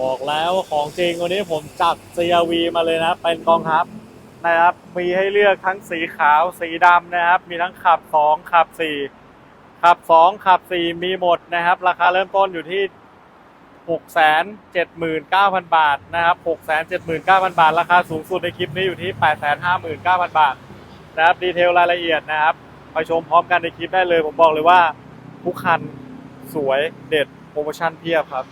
บอกแล้วของจริงวันนี้ผมจัด CRV มาเลยนะ เป็นกองทัพนะครับ มีให้เลือกทั้งสีขาวสีดำนะครับ มีทั้งขับ 2 ขับ 4 ขับ 2 ขับ 4 มีหมดนะครับ ราคาเริ่มต้นอยู่ที่ 679,000 บาทนะครับ 679,000 บาท ราคาสูงสุดในคลิปนี้อยู่ที่ 859,000 บาทนะครับดีเทลรายละเอียดนะครับไปชมพร้อมกันในคลิปได้เลย ผมบอกเลยว่าทุกคันสวยเด็ดโปรโมชั่นเพียบครับ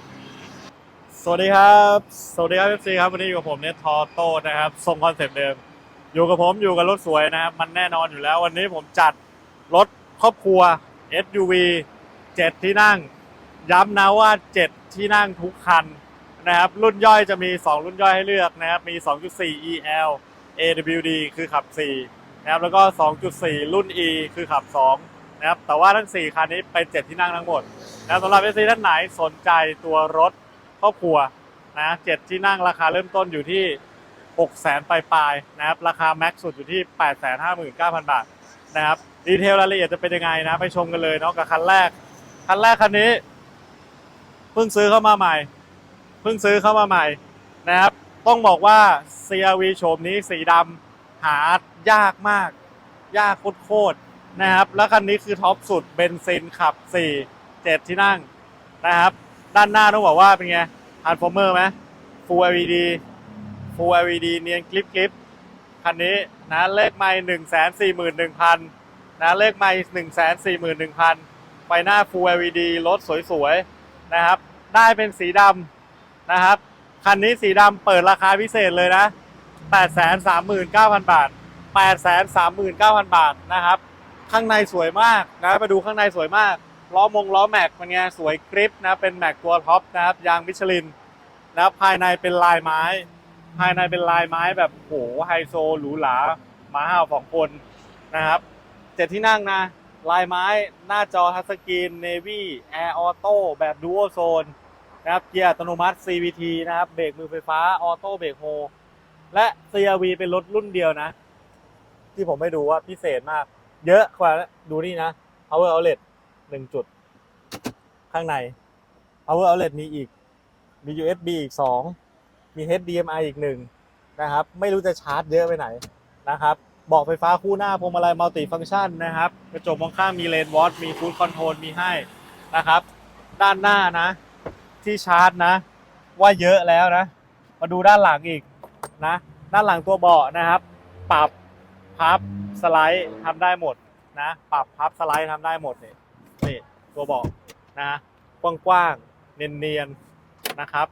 สวัสดีครับ สวัสดีครับเอฟซีครับ วันนี้อยู่กับผมเนี่ยทอโต้นะครับทรงคอนเซปต์เดิม อยู่กับผมอยู่กับรถสวยนะครับมันแน่นอนอยู่แล้ว วันนี้ผมจัดรถครอบครัว SUV 7 ที่นั่ง ย้ำนะว่า 7 ที่นั่งทุกคันนะครับ รุ่นย่อยจะมี 2 รุ่นย่อยให้เลือกนะครับ มี 2.4 EL AWD คือขับ 4 นะครับ แล้วก็ 2.4 รุ่น E คือขับ 2 นะครับ แต่ว่าทั้ง 4 คันนี้เป็น 7 ที่นั่งทั้งหมด นะครับสำหรับ FC ท่านไหนสนใจตัวรถ ครอบครัวนะเจ็ดที่นั่งราคาเริ่มต้นอยู่ที่ 6 0แสนปลายๆนะครับ ราคาแม็กซ์สุดอยู่ที่ 8 5 9 0 0 0 บาทนะครับ ดีเทลรายละเอียดจะเป็นยังไงนะ ไปชมกันเลยเนาะกับคันแรก คันแรกคันนี้ เพิ่งซื้อเข้ามาใหม่ เพิ่งซื้อเข้ามาใหม่นะครับ ต้องบอกว่า CRV โฉมนี้สีดำหายากมาก ยากโคตรๆนะครับ แล้วคันนี้คือท็อปสุดเบนซินขับ 4 7 ที่นั่งนะครับ ด้านหน้าต้องบอกว่าเป็นไง Transformer ไหม Full LED Full LED เนียนกริปกริปคันนี้นะเลขไม่หนึ่งแสนสี่หมื่นหนึ่งพันนะเลขไม่หนึ่งแสนสี่หมื่นหนึ่งพันไฟหน้า Full LED รถสวยๆนะครับ ได้เป็นสีดำนะครับ คันนี้สีดำเปิดราคาพิเศษเลยนะแปดแสนสามหมื่นเก้าพันบาทแปดแสนสามหมื่นเก้าพันบาทนะครับ ข้างในสวยมากนะไปดูข้างในสวยมาก ล้อมงล้อแม็กเป็นไงสวยกริปนะเป็นแม็กตัวท็อปนะครับยางมิชลินนะครับภายในเป็นลายไม้ ภายในเป็นลายไม้แบบโหไฮโซหรูหราหมาห้าวสองคนนะครับเจ็ดที่นั่งนะลายไม้หน้าจอทัชสกรีนเนวี่แอร์ออโต้แบบดู a l โซนนะครับเกียร์อัตโนมัติ CVT นะครับเบรกมือไฟฟ้าออโต้เบรกโฮและ CRV เป็นรถรุ่นเดียวนะ ที่ผมไม่ดูว่าพิเศษมาก เยอะกว่าดูนี่นะ power outlet หนึ่งจุด ข้างใน power outlet มีอีก มี USB อีก2มี HDMI อีกหนึ่งนะครับ ไม่รู้จะชาร์จเยอะไปไหนนะครับบอกไฟฟ้าคู่หน้าพวงมาลัยมัลติฟังก์ชันนะครับ กระจกมองข้างมีเลนวอตมีฟูดคอนโทรลมีให้นะครับ ด้านหน้านะ ที่ชาร์จนะ ว่าเยอะแล้วนะ มาดูด้านหลังอีกนะ ด้านหลังตัวเบาะนะครับ ปรับพับสไลด์ทำได้หมดนะ ปรับพับสไลด์ทำได้หมดเนี่ย นี่ตัวเบาะนะกว้างๆเนียนๆนะครับ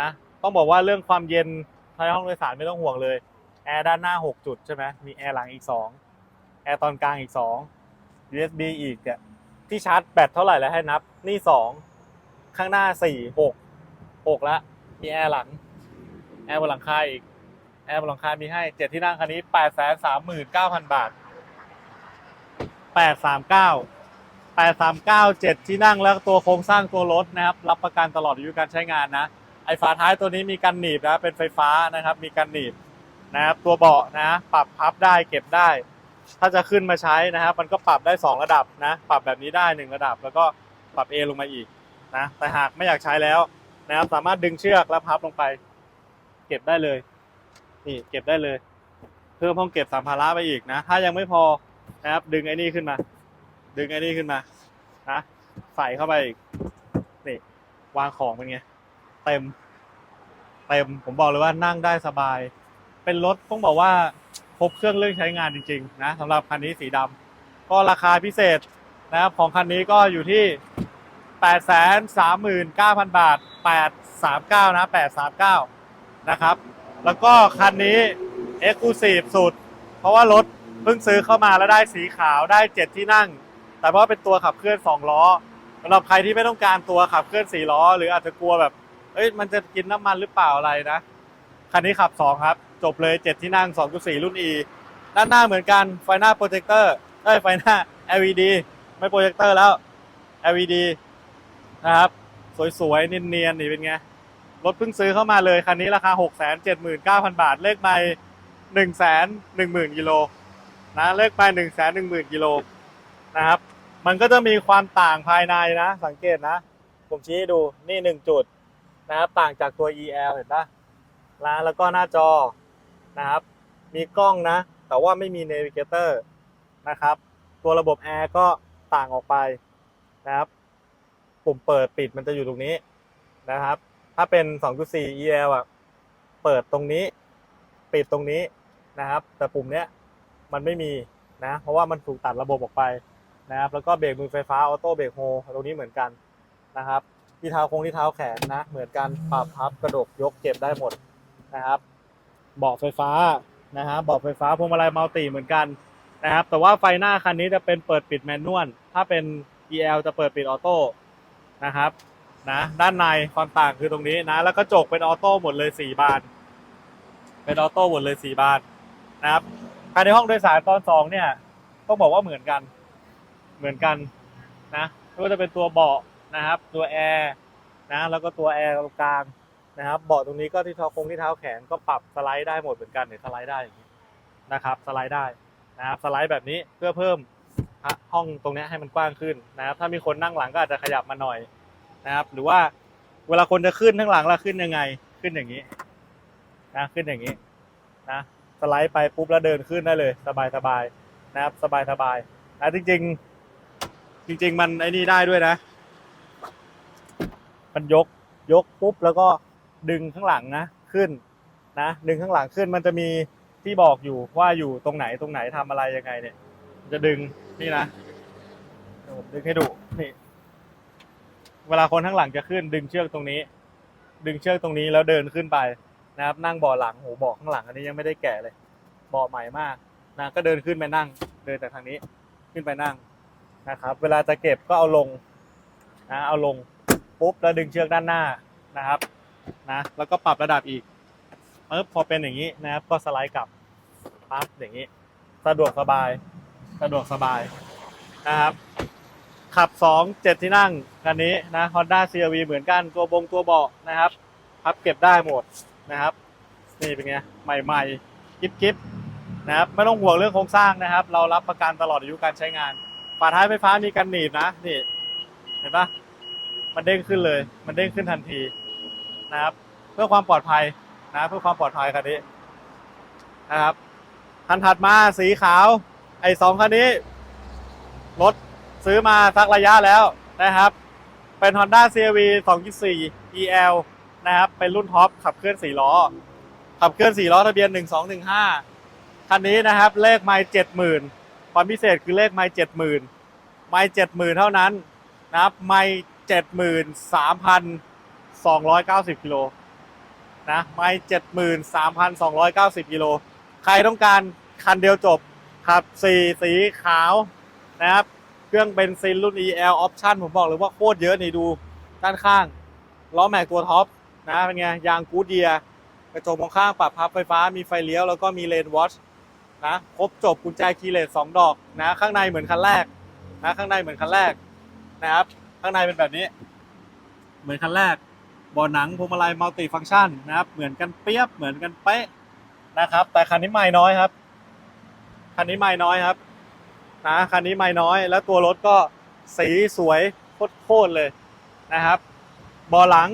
นะต้องบอกว่าเรื่องความเย็นภายในห้องโดยสารไม่ต้องห่วงเลยแอร์ด้านหน้า 6 จุดใช่ไหมมีแอร์หลังอีก 2 แอร์ตอนกลางอีก 2 USB อีกเนี่ยที่ชาร์จแบตเท่าไหร่แล้วให้นับ นี่ 2 ข้างหน้า 4 6 6แล้วมีแอร์หลัง แอร์บนหลังคาอีก แอร์บนหลังคามีให้ 7 ที่นั่งคันนี้ 8 3 9 0 0 0 บาท 839 839 7 ที่นั่งแล้วตัวโครงสร้างตัวรถนะครับ รับประกันตลอดอายุการใช้งานนะ ไอ้ฝาท้ายตัวนี้มีกันหนีบนะ เป็นไฟฟ้านะครับ มีกันหนีบนะครับ ตัวเบาะนะ ปรับพับได้เก็บได้ ถ้าจะขึ้นมาใช้นะครับ มันก็ปรับได้ 2 ระดับนะ ปรับแบบนี้ได้ 1 ระดับ แล้วก็ปรับ A ลงมาอีกนะ แต่หากไม่อยากใช้แล้วนะครับ สามารถดึงเชือกแล้วพับลงไป เก็บได้เลย นี่เก็บได้เลย เพิ่มห้องเก็บสัมภาระไปอีกนะ ถ้ายังไม่พอนะครับ ดึงไอ้นี่ขึ้นมา ดึงไอ้นี่ขึ้นมานะใส่เข้าไปนี่วางของเป็นไง เต็ม เต็ม ผมบอกเลยว่านั่งได้สบาย เป็นรถต้องบอกว่าครบเครื่องเรื่องใช้งานจริงๆนะสำหรับคันนี้สีดำก็ราคาพิเศษนะครับของคันนี้ก็อยู่ที่ 839,000 บาท 839 นะ 839 นะครับ แล้วก็คันนี้ Exclusive สุด เพราะว่ารถเพิ่งซื้อเข้ามาแล้วได้สีขาวได้ 7 ที่นั่ง แต่เพราะเป็นตัวขับเคลื่อน 2 ล้อสำหรับใครที่ไม่ต้องการตัวขับเคลื่อน 4 ล้อ หรืออาจจะกลัวแบบ เอ้ยมันจะกินน้ำมันหรือเปล่าอะไรนะ คันนี้ขับ 2 ครับ จบเลย 7 ที่นั่ง 2.4 รุ่น E ด้านหน้าเหมือนกัน ไฟหน้าโปรเจคเตอร์เอ้ยไฟหน้า LED ไม่โปรเจคเตอร์แล้ว LED นะครับ สวยๆ เนียนๆ นี่เป็นไง รถเพิ่งซื้อเข้ามาเลย คันนี้ราคา 679,000 บาท เลขไม่110,000กิโลนะ เลขไม่110,000กิโล นะครับ มันก็จะมีความต่างภายในนะ สังเกตนะ ผมชี้ให้ดูนี่1จุดนะครับ ต่างจากตัว EL เห็นปะนะแล้วก็หน้าจอนะครับ มีกล้องนะ แต่ว่าไม่มี Navigator นะครับ ตัวระบบแอร์ก็ต่างออกไปนะครับ ปุ่มเปิดปิดมันจะอยู่ตรงนี้นะครับ ถ้าเป็น 2.4 EL อะ เปิดตรงนี้ ปิดตรงนี้นะครับ แต่ปุ่มเนี้ยมันไม่มีนะ เพราะว่ามันถูกตัดระบบออกไป นะครับแล้วก็เบรกมือไฟฟ้าออโต้เบรกโฮตรงนี้เหมือนกันนะครับที่เท้าโค้งที่เท้าแขนนะเหมือนกันปรับพับกระดกยกเก็บได้หมดนะครับเบาะไฟฟ้านะครับเบาะไฟฟ้าพวงมาลัยมัลติเหมือนกันนะครับแต่ว่าไฟหน้าคันนี้จะเป็นเปิดปิดแมนนวลถ้าเป็น EL จะเปิดปิดออโต้นะครับนะด้านในความต่างคือตรงนี้นะ แล้วก็จกเป็นออโต้หมดเลย 4 บาน เป็นออโต้หมดเลย 4 บานนะครับภายในห้องโดยสารตอนสองเนี่ย ต้องบอกว่าเหมือนกัน เหมือนกันนะไม่ว่าจะเป็นตัวเบาะนะครับ ตัวแอร์นะแล้วก็ตัวแอร์ตรงกลางนะครับเบาะตรงนี้ก็ที่เท้าคงที่เท้าแขนก็ปรับสไลด์ได้หมดเหมือนกันเนี่ยสไลด์ได้อย่างนี้นะครับ สไลด์ได้นะครับสไลด์แบบนี้เพื่อเพิ่มห้องตรงนี้ให้มันกว้างขึ้นนะครับ ถ้ามีคนนั่งหลังก็อาจจะขยับมาหน่อยนะครับ หรือว่าเวลาคนจะขึ้นข้างหลังเราขึ้นยังไงขึ้นอย่างนี้นะขึ้นอย่างนี้นะสไลด์ไปปุ๊บแล้วเดินขึ้นได้เลย สบายสบายนะครับ สบายสบายนะจริง ๆ จริง ๆ มันไอ้นี่ได้ด้วยนะ มันยกยกปุ๊บแล้วก็ดึงข้างหลังนะขึ้นนะ ดึงข้างหลังขึ้นมันจะมีที่บอกอยู่ว่าอยู่ตรงไหนตรงไหนทำอะไรยังไงเนี่ยมันจะดึงนี่นะผมดึงให้ดูนี่เวลาคนข้างหลังจะขึ้น ดึงเชือกตรงนี้ ดึงเชือกตรงนี้แล้วเดินขึ้นไปนะครับ นั่งเบาะหลังโหเบาะข้างหลังอันนี้ยังไม่ได้แกะเลยเบาะใหม่มากนะก็เดินขึ้นไปนั่ง เดินจากทางนี้ ขึ้นไปนั่ง นะครับ เวลาจะเก็บก็เอาลงนะเอาลงปุ๊บแล้วดึงเชือกด้านหน้านะครับนะแล้วก็ปรับระดับอีกปึ๊บพอเป็นอย่างนี้นะครับ ก็สไลด์กลับปั๊บอย่างนี้ สะดวกสบาย สะดวกสบายนะครับ ขับ 2 7 ที่นั่งคันนี้นะ Honda CRV เหมือนกันตัวบงตัวเบาะนะครับพับเก็บได้หมดนะครับ นี่เป็นไงใหม่ๆกิ๊บกิ๊บนะครับไม่ต้องห่วงเรื่องโครงสร้างนะครับ เรารับประกันตลอดอายุการใช้งาน ฝาท้ายไฟฟ้ามีกันหนีบนะนี่ เห็นปะมันเด้งขึ้นเลย มันเด้งขึ้นทันทีนะครับ เพื่อความปลอดภัยนะ เพื่อความปลอดภัยคันนี้นะครับคันถัดมาสีขาว ไอ้สองคันนี้รถซื้อมาสักระยะแล้วนะครับ เป็น Honda CRV 2.4 EL นะครับ เป็นรุ่นท็อปขับเคลื่อน4ล้อ ขับเคลื่อน4ล้อทะเบียน 1215 คันนี้นะครับ เลขไมล์70,000 ความพิเศษคือเลขไมล์70,000ไมล์70,000เท่านั้นนะครับไมล์เจ็ดหมื่นสามพันสองร้อยเก้าสิบกิโลนะไม่เจ็ดหมื่นสามพันสองร้อยเก้าสิบกิโลใครต้องการคันเดียวจบขับสีสีขาวนะครับเครื่องเบนซินรุ่น EL Option ผมบอกเลยว่าโคตรเยอะนี่ดูด้านข้างล้อแม็กตัวท็อปนะเป็นไงยางกูดเดียกระจกมองข้างปรับพับไฟฟ้ามีไฟเลี้ยวแล้วก็มีเลนวอช นะครบจบกุญแจคีย์เลสสองดอกนะ ข้างในเหมือนคันแรกนะข้างในเหมือนคันแรกนะครับ ข้างในเป็นแบบนี้ เหมือนคันแรกเบาะหนังพวงมาลัยมัลติฟังก์ชันนะครับ เหมือนกันเปียบเหมือนกันเป๊ะนะครับ แต่คันนี้ไม่น้อยครับคันนี้ไม่น้อยครับนะคันนี้ไม่น้อย แล้วตัวรถก็สีสวยโคตรเลยนะครับเบาะหลัง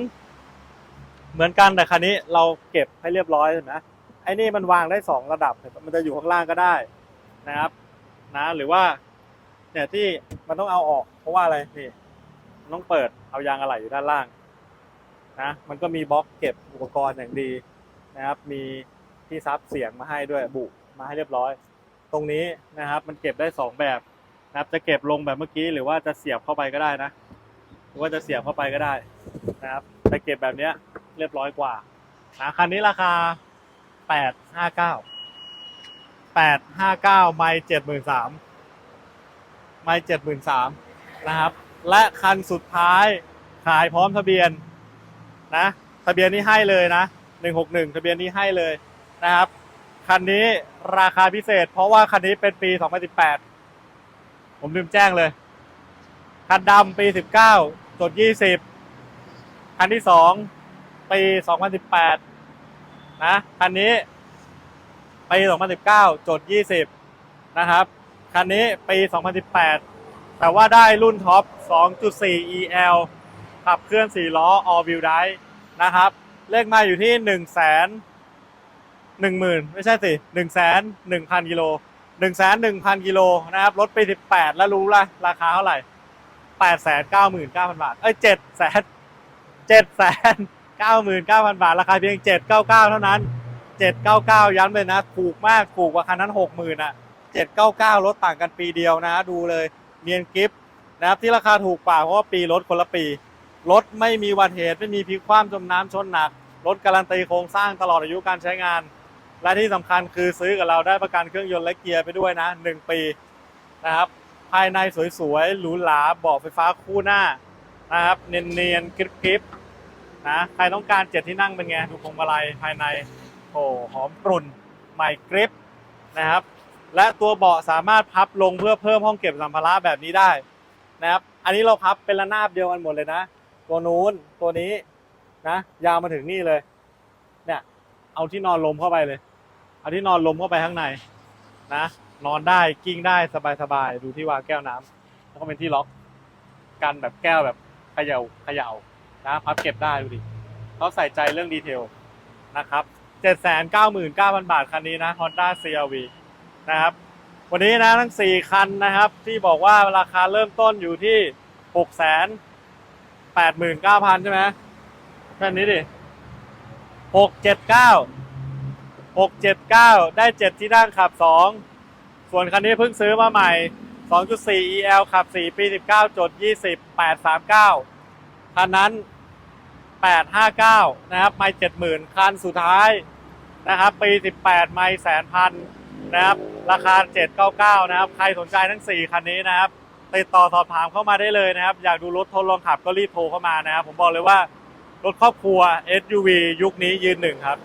เหมือนกันแต่คันนี้เราเก็บให้เรียบร้อยนะ ไอ้นี่มันวางได้สองระดับ มันจะอยู่ข้างล่างก็ได้นะครับ นะ หรือว่า เนี่ยที่มันต้องเอาออก เพราะว่าอะไรนี่มันต้องเปิดเอายางอะไหล่อยู่ด้านล่าง นะ มันก็มีบล็อกเก็บอุปกรณ์อย่างดีนะครับ มีที่ซับเสียงมาให้ด้วยบุมาให้เรียบร้อย ตรงนี้นะครับ มันเก็บได้สองแบบนะครับ จะเก็บลงแบบเมื่อกี้หรือว่าจะเสียบเข้าไปก็ได้นะหรือว่าจะเสียบเข้าไปก็ได้นะครับแต่เก็บแบบเนี้ยเรียบร้อยกว่านะคันนี้ราคา แปดห้าเก้าแปดห้าเก้าไม่เจ็ดหมื่นสามไม่เจ็ดหมื่นสามนะครับ และคันสุดท้ายขายพร้อมทะเบียนนะทะเบียนนี้ให้เลยนะหนึ่งหกหนึ่งทะเบียนนี้ให้เลยนะครับ คันนี้ราคาพิเศษ เพราะว่าคันนี้เป็นปี2018ผมลืมแจ้งเลย คันดำปี19จด20คันที่2ปี2018นสิบแปด นะคันนี้ปี2019จด 20 นะครับ คันนี้ปี 2018 แต่ว่าได้รุ่นท็อป 2.4 EL ขับเคลื่อน 4 ล้อ all wheel drive นะครับ เลขมาอยู่ที่หนึ่งแสนหนึ่งหมื่นไม่ใช่สิหนึ่งแสนหนึ่งพันกิโลหนึ่งแสนหนึ่งพันกิโลนะครับ รถปีสิบแปดแล้วรู้ละราคาเท่าไหร่แปดแสนเก้าหมื่นเก้าพันบาท เอ้ยเจ็ดแสน เจ็ดแสนเก้าหมื่นเก้าพันบาท ราคาเพียงเจ็ดเก้าเก้าเท่านั้นเจ็ดเก้าเก้าย้ำเลยนะ ถูกมาก ถูกกว่าคันนั้นหกหมื่นอะเจ็ดเก้าเก้ารถต่างกันปีเดียวนะ ดูเลยเนียนกิฟนะครับที่ราคาถูกกว่าเพราะว่าปีรถคนละปี รถไม่มีอุบัตเหตุไม่มีพลิกคว่ำจมน้ำชนหนัก รถการันตีโครงสร้างตลอดอายุการใช้งาน และที่สำคัญคือซื้อกับเราได้ประกันเครื่องยนต์และเกียร์ไปด้วยนะ 1 ปีนะครับภายในสวยๆหรูหราเบาะไฟฟ้าคู่หน้านะครับเนียนๆกริบๆ นะใครต้องการเจ็ดที่นั่งเป็นไง ดูพวงมาลัยภายในโอ้หอมกรุ่นใหม่กริบนะครับ และตัวเบาะสามารถพับลงเพื่อเพิ่มห้องเก็บสัมภาระแบบนี้ได้นะครับ อันนี้เราพับเป็นระนาบเดียวกันหมดเลยนะ ตัวนู้นตัวนี้นะยาวมาถึงนี่เลย เนี่ย เอาที่นอนลมเข้าไปเลย เอาที่นอนลมเข้าไปข้างในนะ นอนได้กิ้งได้สบายๆดูที่วางแก้วน้ำแล้วก็เป็นที่ล็อกกันแบบแก้วแบบเขย่าเขย่า นะพับเก็บได้ดูดิเขาใส่ใจเรื่องดีเทลนะครับ799,000 บาท คันนี้นะ Honda CRV นะครับ วันนี้นะทั้ง 4 คันนะครับ ที่บอกว่าราคาเริ่มต้นอยู่ที่ 6 89,000 ใช่ไหมแค่นี้ดิ 679 679 ได้ 7 ที่นั่งขับ 2 ส่วนคันนี้เพิ่งซื้อมาใหม่ 2.4 EL ขับ 4 ปี 19 จด 20 839 คันนั้น 859 นะครับ ไม่ 70,000 คันสุดท้ายนะครับ ปี 18 ไม่แสนพันนะครับ ราคา 799 นะครับ ใครสนใจทั้ง 4 คันนี้นะครับ ติดต่อสอบถามเข้ามาได้เลยนะครับ อยากดูรถทดลองขับก็รีบโทรเข้ามานะครับ ผมบอกเลยว่ารถครอบครัว SUV ยุคนี้ยืนหนึ่งครับ